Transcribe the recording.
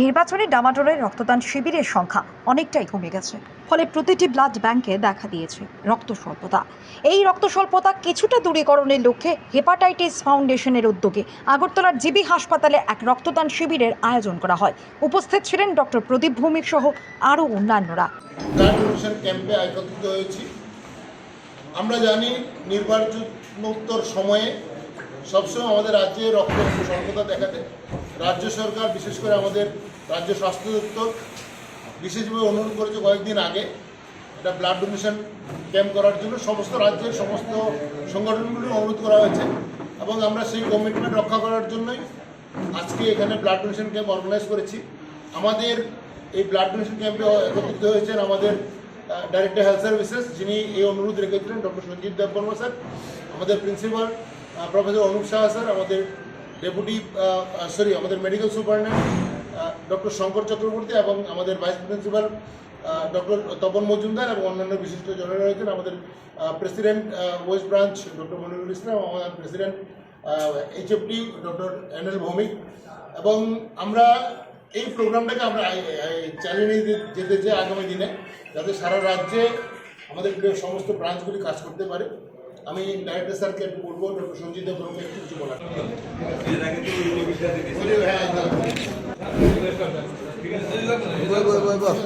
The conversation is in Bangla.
নির্বাচনী ডামাডোলের রক্তদান শিবিরের সংখ্যা অনেকটাই কমে গেছে। ফলে প্রতিটি ব্লাড ব্যাংকে দেখা দিয়েছে রক্ত স্বল্পতা এই রক্ত স্বল্পতা কিছুটা দূরীকরণের লক্ষ্যে হেপাটাইটিস ফাউন্ডেশনের উদ্যোগে আগরতলার জিবি হাসপাতালে এক রক্তদান শিবিরের আয়োজন করা হয়। উপস্থিত ছিলেন ডক্টর প্রদীপ ভৌমিক সহ আরও অন্যান্যরা। আমরা জানি সময়ে সবসময় আমাদের রাজ্যে রক্ত স্বল্পতা দেখা দেয়। রাজ্য সরকার, বিশেষ করে আমাদের রাজ্য স্বাস্থ্য দপ্তর, বিশেষভাবে অনুরোধ করেছে কয়েকদিন আগে এটা ব্লাড ডোনেশন ক্যাম্প করার জন্য। সমস্ত রাজ্যের সমস্ত সংগঠনগুলি অনুরোধ করা হয়েছে এবং আমরা সেই কমিটমেন্ট রক্ষা করার জন্যই আজকে এখানে ব্লাড ডোনেশন ক্যাম্প অর্গানাইজ করেছি। আমাদের এই ব্লাড ডোনেশন ক্যাম্পে একত্রিত হয়েছেন আমাদের ডাইরেক্টর হেলথ সার্ভিসেস যিনি এই অনুরোধ রেখেছিলেন ডক্টর সঞ্জীব দেববর্মা স্যার, আমাদের principal professor Anup Shah sir, আমাদের ডেপুটি সরি আমাদের medical superintendent doctor Shankar Chakraborty এবং আমাদের vice principal doctor Tapan Majumdar এবং অন্যান্য বিশিষ্ট জনেরা রয়েছেন। আমাদের president west branch doctor Monirul Islam আমাদের president H F T doctor N L Bhowmik. এবং আমরা এই প্রোগ্রামটাকে আমরা চালিয়ে নিয়ে যেতে চাই আগামী দিনে, যাতে সারা রাজ্যে আমাদের সমস্ত ব্রাঞ্চগুলি কাজ করতে পারে। আমি ডাইরেক্টর স্যারকে একটু বলব ডক্টর সঞ্জিত ব্রহ্মকে একটু কিছু বলার। হ্যাঁ বল, বল, বল।